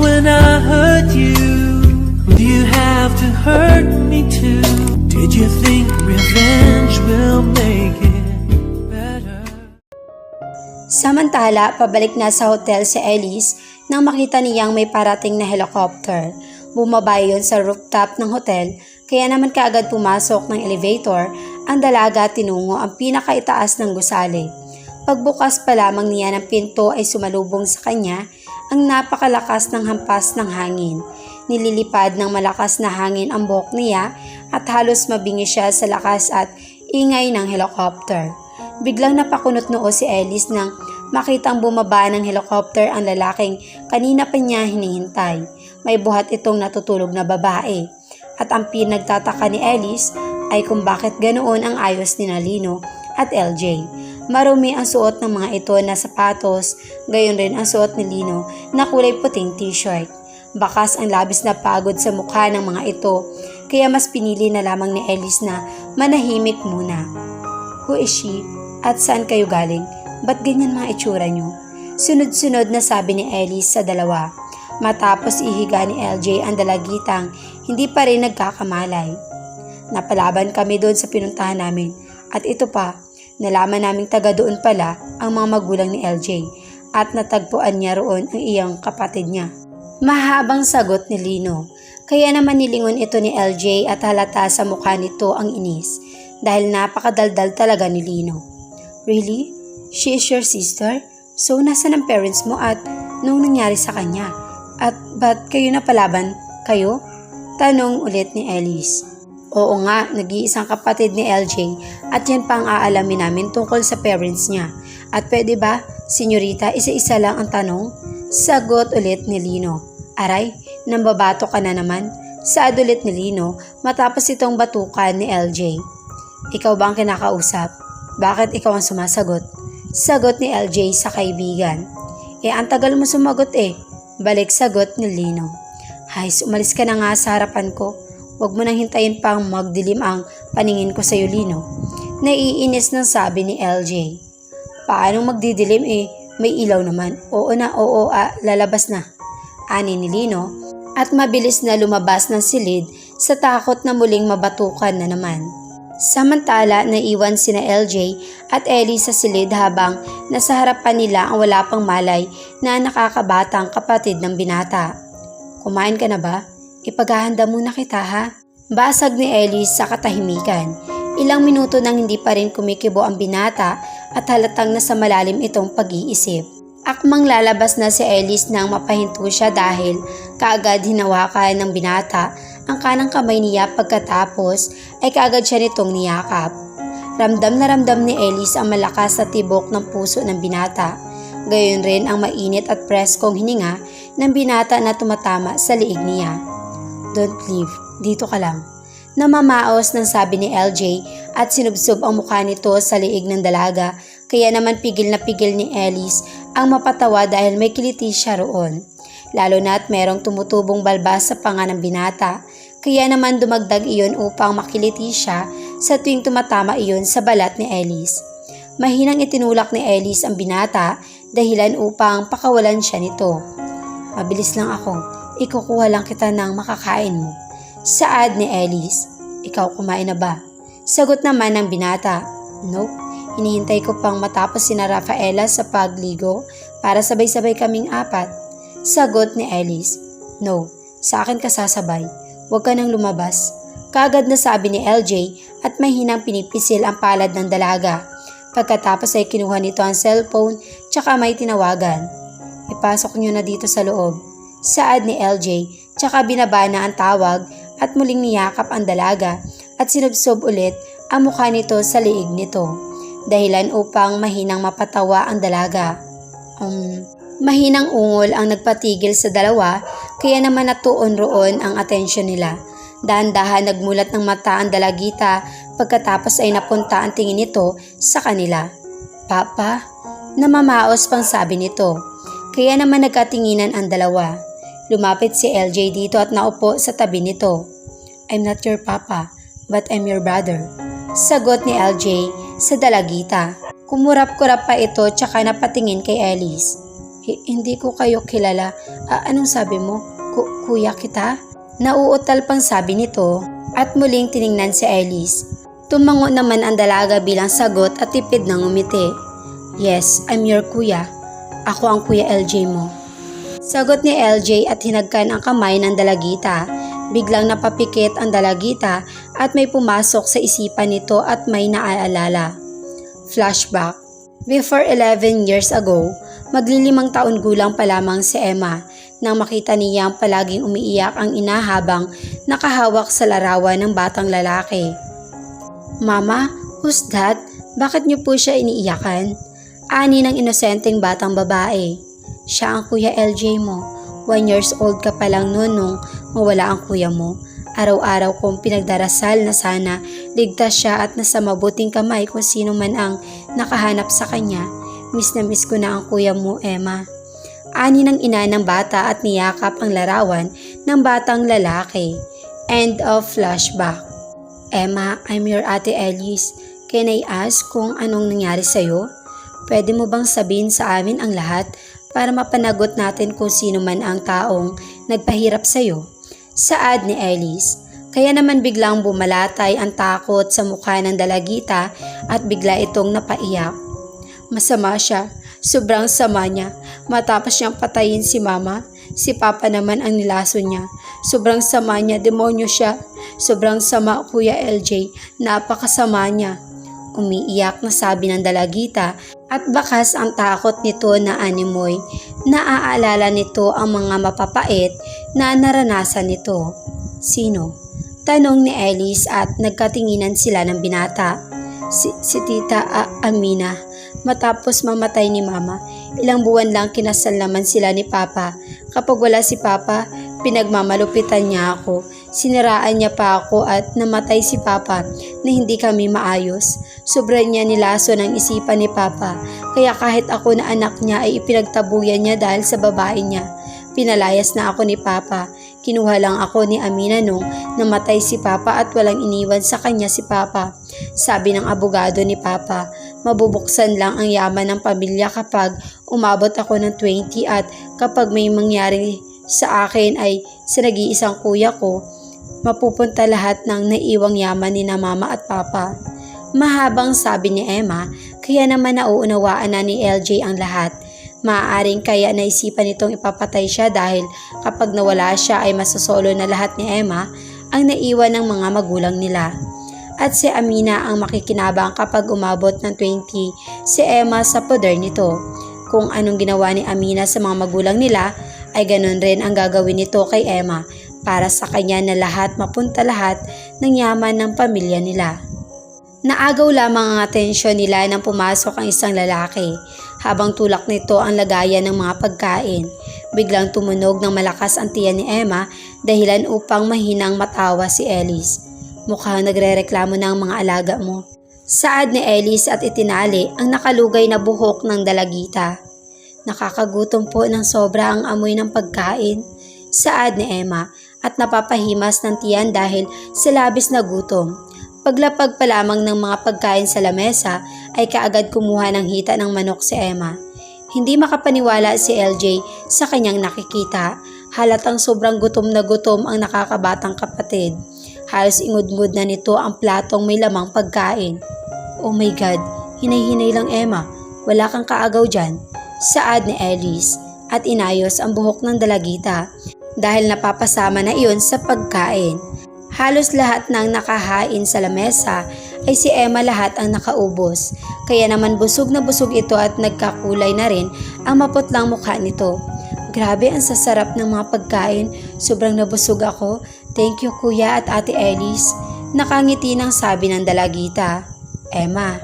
when I hurt you? Do you have to hurt me too? Did you think revenge will make it better? Samantala, pabalik na sa hotel si Elise nang makita niyang may parating na helicopter. Bumaba yon sa rooftop ng hotel, kaya naman kaagad pumasok ng elevator ang dalaga tinungo ang pinakaitaas ng gusali. Pagbukas pa lamang niya ng pinto ay sumalubong sa kanya ang napakalakas ng hampas ng hangin. Nililipad ng malakas na hangin ang buhok niya at halos mabingi siya sa lakas at ingay ng helicopter. Biglang napakunot noo si Ellis nang makitang bumaba ng helicopter ang lalaking kanina pa niya hinihintay. May buhat itong natutulog na babae. At ang pinagtataka ni Ellis ay kung bakit ganoon ang ayos ni Nalino at LJ. Marumi ang suot ng mga ito na sapatos, gayon rin ang suot ni Lino na kulay puting t-shirt. Bakas ang labis na pagod sa mukha ng mga ito, kaya mas pinili na lamang ni Ellis na manahimik muna. Who is she? At saan kayo galing? Ba't ganyan mga itsura nyo? Sunod-sunod na sabi ni Ellis sa dalawa. Matapos ihiga ni LJ ang dalagitang, hindi pa rin nagkakamalay. Napalaban kami doon sa pinuntahan namin. At ito pa, nalaman naming taga doon pala ang mga magulang ni LJ at natagpuan niya roon ang iyang kapatid niya. Mahabang sagot ni Lino. Kaya naman nilingon ito ni LJ at halata sa mukha nito ang inis dahil napakadaldal talaga ni Lino. Really? She is your sister? So nasa ng parents mo at nung nangyari sa kanya? At ba't kayo napalaban? Kayo? Tanong ulit ni Elise. Oo nga, nag-iisang kapatid ni LJ at yan pa ang aalamin namin tungkol sa parents niya. At pwede ba, senyorita, isa-isa lang ang tanong? Sagot ulit ni Lino. Aray, nambabato ka na naman. Saad ulit ni Lino matapos itong batukan ni LJ. Ikaw ba ang kinakausap? Bakit ikaw ang sumasagot? Sagot ni LJ sa kaibigan. Eh, ang tagal mo sumagot eh. Balik sagot ni Lino. Hays, umalis ka na nga sa harapan ko. Huwag mo nang hintayin pang magdilim ang paningin ko sa iyo, Lino. Naiinis na sabi ni LJ. Paano magdidilim eh? May ilaw naman. Oo na, oo, ah, lalabas na. Ani ni Lino at mabilis na lumabas ng silid sa takot na muling mabatukan na naman. Samantala, naiwan sina LJ at Ellie sa silid habang nasa harapan nila ang wala pang malay na nakakabatang kapatid ng binata. Kumain ka na ba? Ipaghahanda muna kita ha. Basag ni Ellie sa katahimikan. Ilang minuto nang hindi pa rin kumikibo ang binata at halatang nasa malalim itong pag-iisip. Akmang lalabas na si Ellis nang mapahinto siya dahil kaagad hinawakan ng binata ang kanang kamay niya pagkatapos ay kaagad siya nitong niyakap. Ramdam na ramdam ni Ellis ang malakas na tibok ng puso ng binata. Gayon rin ang mainit at preskong hininga ng binata na tumatama sa liig niya. Don't leave, dito ka lang. Namamaos ng sabi ni LJ at sinubsob ang mukha nito sa liig ng dalaga kaya naman pigil na pigil ni Ellis ang mapatawa dahil may kiliti siya roon. Lalo na't merong tumutubong balbas sa panga ng binata kaya naman dumagdag iyon upang makiliti siya sa tuwing tumatama iyon sa balat ni Ellis. Mahinang itinulak ni Ellis ang binata dahilan upang pakawalan siya nito. Mabilis lang ako, ikukuha lang kita ng makakain mo. Saad ni Ellis, ikaw kumain na ba? Sagot naman ng binata, nope. Hinihintay ko pang matapos sina Rafaela sa pagligo para sabay-sabay kaming apat. Sagot ni Ellis, no, sa akin ka sasabay. Huwag ka nang lumabas. Kagad na sabi ni LJ at mahinang pinipisil ang palad ng dalaga. Pagkatapos ay kinuha nito ang cellphone tsaka may tinawagan. Ipasok niyo na dito sa loob. Saad ni LJ tsaka binaba na ang tawag at muling niyakap ang dalaga at sinubsob ulit ang mukha nito sa liig nito. Dahilan upang mahinang mapatawa ang dalaga. Um, mahinang ungol ang nagpatigil sa dalawa kaya naman natuon roon ang atensyon nila. Dahan-dahan nagmulat ng mata ang dalagita pagkatapos ay napunta ang tingin nito sa kanila. Papa? Namamaos pang sabi nito. Kaya naman nagkatinginan ang dalawa. Lumapit si LJ dito at naupo sa tabi nito. I'm not your papa, but I'm your brother. Sagot ni LJ sa dalagita. Kumurap-kurap pa ito tsaka napatingin kay. Hi- hindi ko kayo kilala. Ah, anong sabi mo? Ku- kuya kita? Nauutal pang sabi nito at muling tiningnan si Elise. Tumango naman ang dalaga bilang sagot at tipid ng umiti. Yes, I'm your kuya. Ako ang kuya LJ mo. Sagot ni LJ at hinagkan ang kamay ng dalagita. Biglang napapikit ang dalagita at may pumasok sa isipan nito at may naaalala. Flashback Before 11 years ago, maglilimang taon gulang pa lamang si Emma nang makita niyang palaging umiiyak ang ina habang nakahawak sa larawan ng batang lalaki. Mama, who's that? Bakit niyo po siya iniiyakan? Ani ng inosenteng batang babae. Siya ang kuya LJ mo. One years old ka pa lang noon nung mawala ang kuya mo. Araw-araw kong pinagdarasal na sana ligtas siya at nasa mabuting kamay kung sino man ang nakahanap sa kanya. Miss na miss ko na ang kuya mo, Emma. Ani ng ina ng bata at niyakap ang larawan ng batang lalaki. End of flashback. Emma, I'm your ate Elise. Can I ask kung anong nangyari sa'yo? Pwede mo bang sabihin sa amin ang lahat para mapanagot natin kung sino man ang taong nagpahirap sa'yo? Saad ni Elise. Kaya naman biglang bumalatay ang takot sa mukha ng dalagita at bigla itong napaiyak. Masama siya. Sobrang sama niya. Matapos niyang patayin si mama, si papa naman ang nilaso niya. Sobrang sama niya, demonyo siya. Sobrang sama, Kuya LJ. Napakasama niya. Umiiyak na sabi ng dalagita at bakas ang takot nito na animoy. Naaalala nito ang mga mapapait na naranasan nito. Sino? Tanong ni Alice at nagkatinginan sila ng binata. Si, si Tita A- Amina. Matapos mamatay ni Mama, ilang buwan lang kinasal naman sila ni Papa. Kapag wala si Papa, pinagmamalupitan niya ako. Siniraan niya pa ako at namatay si Papa na hindi kami maayos. Sobra niya nilaso ng isipan ni Papa. Kaya kahit ako na anak niya ay ipinagtabuyan niya dahil sa babae niya. Pinalayas na ako ni Papa. Kinuha lang ako ni Amina nung namatay si Papa at walang iniwan sa kanya si Papa. Sabi ng abogado ni Papa, mabubuksan lang ang yaman ng pamilya kapag umabot ako ng 20 at kapag may mangyari sa akin ay sa nag-iisang kuya ko, mapupunta lahat ng naiwang yaman ni na mama at papa. Mahabang sabi ni Emma, kaya naman nauunawaan na ni LJ ang lahat. Maaaring kaya naisipan nitong ipapatay siya dahil kapag nawala siya ay masosolo na lahat ni Emma ang naiwan ng mga magulang nila. At si Amina ang makikinabang kapag umabot ng 20 si Emma sa poder nito. Kung anong ginawa ni Amina sa mga magulang nila ay ganun rin ang gagawin nito kay Emma para sa kanya na lahat mapunta lahat ng yaman ng pamilya nila. Naagaw lamang ang atensyon nila nang pumasok ang isang lalaki. Habang tulak nito ang lagayan ng mga pagkain, biglang tumunog ng malakas ang tiyan ni Emma dahilan upang mahinang matawa si Elise. Mukhang nagrereklamo na ang mga alaga mo. Saad ni Elise at itinali ang nakalugay na buhok ng dalagita. Nakakagutom po ng sobra ang amoy ng pagkain. Saad ni Emma at napapahimas ng tiyan dahil sa labis na gutom. Paglapag pa lamang ng mga pagkain sa lamesa ay kaagad kumuha ng hita ng manok si Emma. Hindi makapaniwala si LJ sa kanyang nakikita. Halatang sobrang gutom na gutom ang nakakabatang kapatid. Halos ingud-ngud na nito ang platong may lamang pagkain. Oh my God, hinay-hinay lang Emma. Wala kang kaagaw dyan. Saad ni Elise at inayos ang buhok ng dalagita dahil napapasama na iyon sa pagkain. Halos lahat ng nakahain sa lamesa ay si Emma lahat ang nakaubos. Kaya naman busog na busog ito at nagkakulay na rin ang maputlang mukha nito. Grabe ang sasarap ng mga pagkain. Sobrang nabusog ako. Thank you kuya at ate Elise. Nakangiti ng sabi ng dalagita. Emma,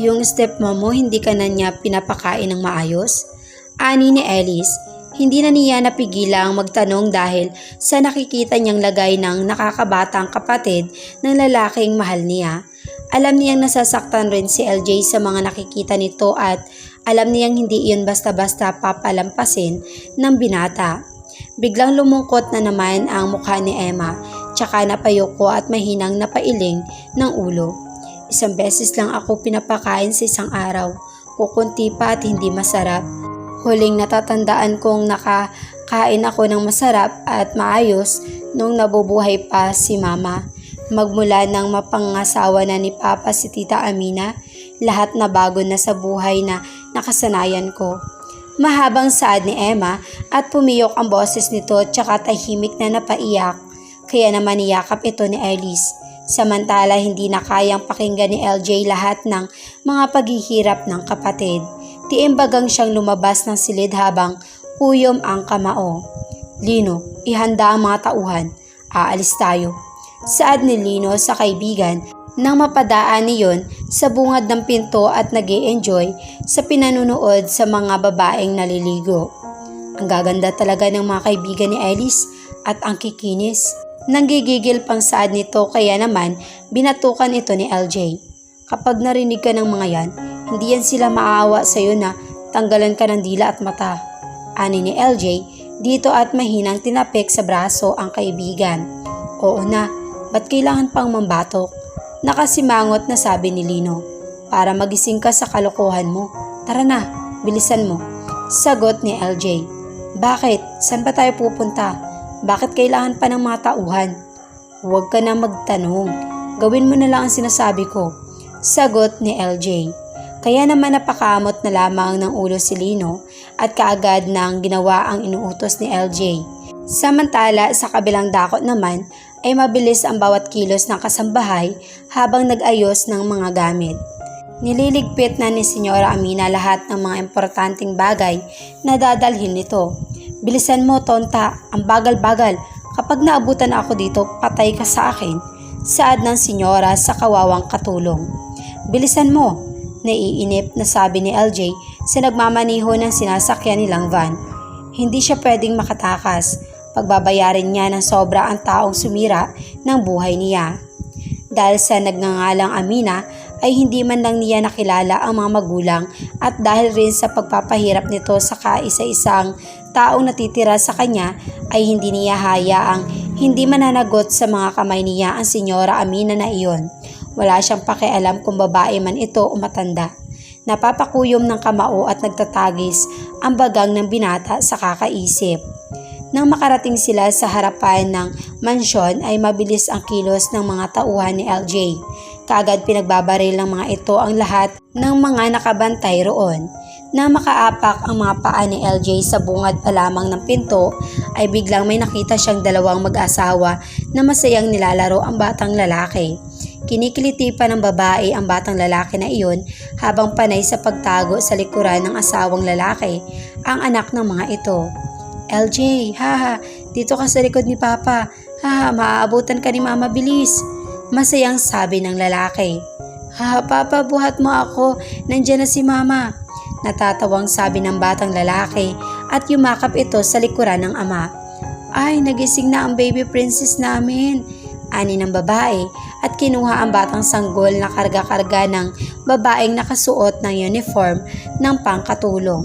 yung stepmom mo hindi ka na niya pinapakain ng maayos? Ani ni Elise, hindi na niya napigilang magtanong dahil sa nakikita niyang lagay ng nakakabatang kapatid ng lalaking mahal niya. Alam niyang nasasaktan rin si LJ sa mga nakikita nito at alam niyang hindi iyon basta-basta papalampasin ng binata. Biglang lumungkot na naman ang mukha ni Emma, tsaka napayoko at mahinang napailing ng ulo. Isang beses lang ako pinapakain sa isang araw, kukunti pa at hindi masarap. Huling natatandaan kong nakakain ako ng masarap at maayos nung nabubuhay pa si mama. Magmula nang mapangasawa na ni Papa si Tita Amina, lahat na bago na sa buhay na nakasanayan ko. Mahabang saad ni Emma at pumiyok ang boses nito tsaka tahimik na napaiyak. Kaya naman niyakap ito ni Elise. Samantala hindi na kayang pakinggan ni LJ lahat ng mga paghihirap ng kapatid. Tiimbagang siyang lumabas ng silid habang uyom ang kamao. Lino, ihanda ang mga tauhan. Aalis tayo. Saad ni Lino sa kaibigan nang mapadaan niyon sa bungad ng pinto at nag enjoy sa pinanunood sa mga babaeng naliligo. Ang gaganda talaga ng mga kaibigan ni Alice at ang kikinis. Nanggigigil pang saad nito kaya naman binatukan ito ni LJ. Kapag narinig ka ng mga yan, hindi yan sila maawa sa iyo na tanggalan ka ng dila at mata. Ani ni LJ dito at mahinang tinapik sa braso ang kaibigan. Oo na, ba't kailangan pang mambatok? Nakasimangot na sabi ni Lino. Para magising ka sa kalokohan mo. Tara na, bilisan mo. Sagot ni LJ. Bakit? Saan ba tayo pupunta? Bakit kailangan pa ng mga tauhan? Huwag ka na magtanong. Gawin mo na lang ang sinasabi ko. Sagot ni LJ. Kaya naman napakamot na lamang ng ulo si Lino at kaagad nang ginawa ang inuutos ni LJ. Samantala sa kabilang dakot naman ay mabilis ang bawat kilos ng kasambahay habang nag-ayos ng mga gamit. Nililigpit na ni Senyora Amina lahat ng mga importanteng bagay na dadalhin nito. Bilisan mo, tonta, ang bagal-bagal. Kapag naabutan ako dito, patay ka sa akin. Saad ng senyora sa kawawang katulong. Bilisan mo, naiinip na sabi ni LJ sa nagmamaniho ng sinasakyan nilang van. Hindi siya pwedeng makatakas. Pagbabayarin niya ng sobra ang taong sumira ng buhay niya. Dahil sa nagngangalang Amina ay hindi man lang niya nakilala ang mga magulang at dahil rin sa pagpapahirap nito sa kaisa-isang taong natitira sa kanya ay hindi niya hayaang hindi mananagot sa mga kamay niya ang senyora Amina na iyon. Wala siyang pakialam kung babae man ito o matanda. Napapakuyom ng kamao at nagtatagis ang bagang ng binata sa kakaisip. Nang makarating sila sa harapan ng mansyon ay mabilis ang kilos ng mga tauhan ni LJ. Kaagad pinagbabaril ng mga ito ang lahat ng mga nakabantay roon. Nang makaapak ang mga paa ni LJ sa bungad pa lamang ng pinto ay biglang may nakita siyang dalawang mag-asawa na masayang nilalaro ang batang lalaki. Kinikiliti pa ng babae ang batang lalaki na iyon habang panay sa pagtago sa likuran ng asawang lalaki ang anak ng mga ito. LJ, haha, dito ka sa likod ni Papa. Haha, maaabutan ka ni Mama bilis. Masayang sabi ng lalaki. Haha, Papa, buhat mo ako. Nandiyan na si Mama. Natatawang sabi ng batang lalaki at yumakap ito sa likuran ng ama. Ay, nagising na ang baby princess namin. Ani ng babae at kinuha ang batang sanggol na karga-karga ng babaeng nakasuot ng uniform ng pangkatulong.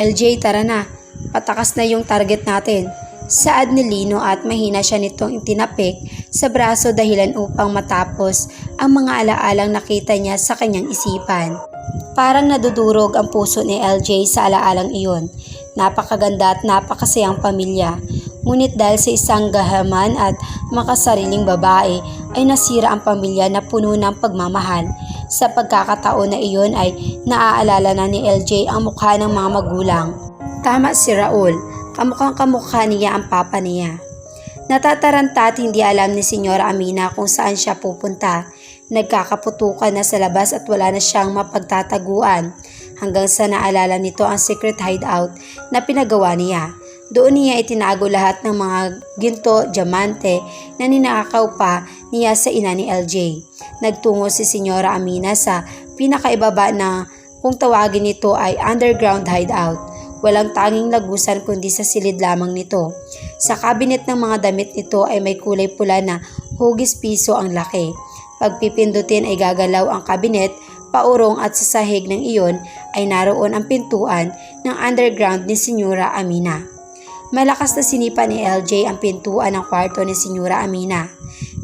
LJ, tara na. Patakas na yung target natin. Saad ni Lino at mahina siya nitong itinapik sa braso dahilan upang matapos ang mga alaalang nakita niya sa kanyang isipan. Parang nadudurog ang puso ni LJ sa alaalang iyon. Napakaganda at napakasayang pamilya. Ngunit dahil sa isang gahaman at makasariling babae ay nasira ang pamilya na puno ng pagmamahal. Sa pagkakataon na iyon ay naaalala na ni LJ ang mukha ng mga magulang. Tama si Raul, kamukhang kamukha niya ang papa niya. Natataranta at hindi alam ni Senyora Amina kung saan siya pupunta. Nagkakaputukan na sa labas at wala na siyang mapagtataguan hanggang sa naalala nito ang secret hideout na pinagawa niya. Doon niya itinago lahat ng mga ginto, diamante na ninakaw pa niya sa ina ni LJ. Nagtungo si Senyora Amina sa pinakaibaba na kung tawagin nito ay underground hideout. Walang tanging lagusan kundi sa silid lamang nito. Sa kabinet ng mga damit nito ay may kulay pula na hugis piso ang laki. Pagpipindutin ay gagalaw ang kabinet, paurong at sa sahig ng iyon ay naroon ang pintuan ng underground ni Senyora Amina. Malakas na sinipa ni LJ ang pintuan ng kwarto ni Senyora Amina.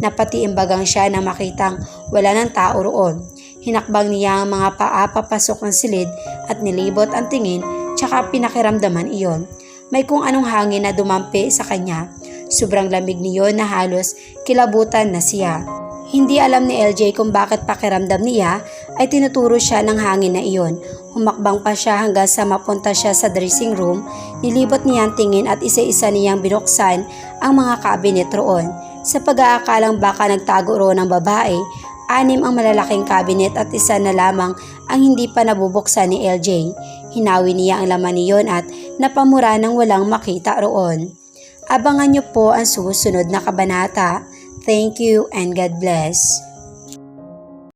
Napatiimbagang siya na makitang wala ng tao roon. Hinakbang niya ang mga paa papasok ng silid at nilibot ang tingin tsaka pinakiramdaman iyon. May kung anong hangin na dumampi sa kanya. Sobrang lamig niyon na halos kilabutan na siya. Hindi alam ni LJ kung bakit pakiramdam niya ay tinuturo siya ng hangin na iyon. Humakbang pa siya hanggang sa mapunta siya sa dressing room, nilibot niya ang tingin at isa-isa niyang binuksan ang mga cabinet roon. Sa pag-aakalang baka nagtago roon ng babae, anim ang malalaking cabinet at isa na lamang ang hindi pa nabubuksan ni LJ. Hinawi niya ang laman niyon at napamura ng walang makita roon. Abangan niyo po ang susunod na kabanata. Thank you and God bless.